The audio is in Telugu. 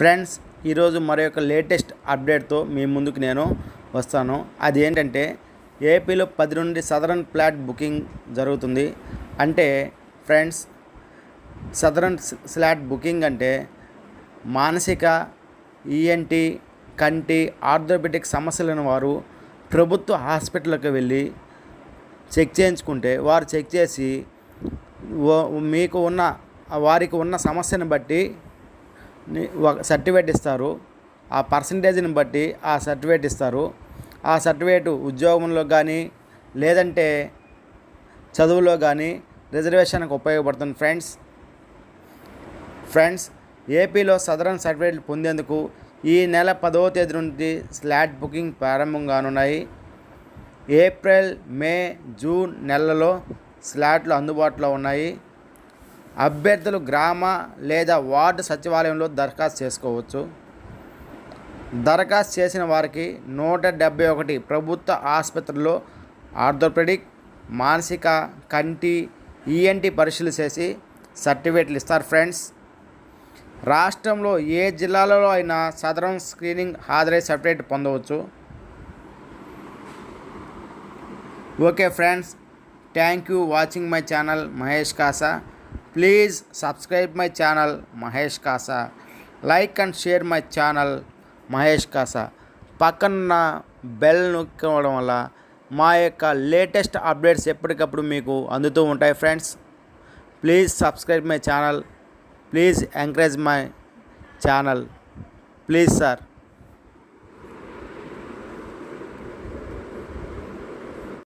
ఫ్రెండ్స్ ఈరోజు మరి యొక్క లేటెస్ట్ అప్డేట్తో మీ ముందుకు నేను వస్తాను. అది ఏంటంటే ఏపీలో పది నుండి సదరన్ ఫ్లాట్ బుకింగ్ జరుగుతుంది. అంటే ఫ్రెండ్స్ సదరన్ స్లాట్ బుకింగ్ అంటే మానసిక ఈఎన్టీ కంటి ఆర్థోపెటిక్ సమస్యలను వారు ప్రభుత్వ హాస్పిటల్కి వెళ్ళి చెక్ చేయించుకుంటే వారు చెక్ చేసి మీకు ఉన్న వారికి ఉన్న సమస్యను బట్టి ఒక సర్టిఫికేట్ ఇస్తారు. ఆ పర్సంటేజ్ని బట్టి ఆ సర్టిఫికేట్ ఇస్తారు. ఆ సర్టిఫికేట్ ఉద్యోగంలో కానీ లేదంటే చదువులో కానీ రిజర్వేషన్కి ఉపయోగపడుతుంది. ఫ్రెండ్స్ ఫ్రెండ్స్ ఏపీలో సదరన్ సర్టిఫికేట్లు పొందేందుకు ఈ నెల పదవ తేదీ నుండి స్లాట్ బుకింగ్ ప్రారంభం కానున్నాయి ఏప్రిల్ మే జూన్ నెలలో స్లాట్లు అందుబాటులో ఉన్నాయి. అభ్యర్థులు గ్రామ లేదా వార్డు సచివాలయంలో దరఖాస్తు చేసుకోవచ్చు. దరఖాస్తు చేసిన వారికి నూట డెబ్బై ఒకటి ప్రభుత్వ ఆసుపత్రుల్లో ఆర్థోపెడిక్ మానసిక కంటి ఈఎన్టీ పరీక్షలు చేసి సర్టిఫికేట్లు ఇస్తారు ఫ్రెండ్స్. రాష్ట్రంలో ఏ జిల్లాలలో అయినా సదరం స్క్రీనింగ్ హాజరై సర్టిఫికేట్ పొందవచ్చు. Okay friends thank you watching my channel Mahesh Kasa. Please subscribe my channel Mahesh Kasa like and share my channel Mahesh Kasa పక్కన బెల్ నొక్కడం వల్ల మా యొక్క లేటెస్ట్ అప్డేట్స్ ఎప్పటికప్పుడు మీకు అందుతూ ఉంటాయి friends please subscribe my channel please encourage my channel please sir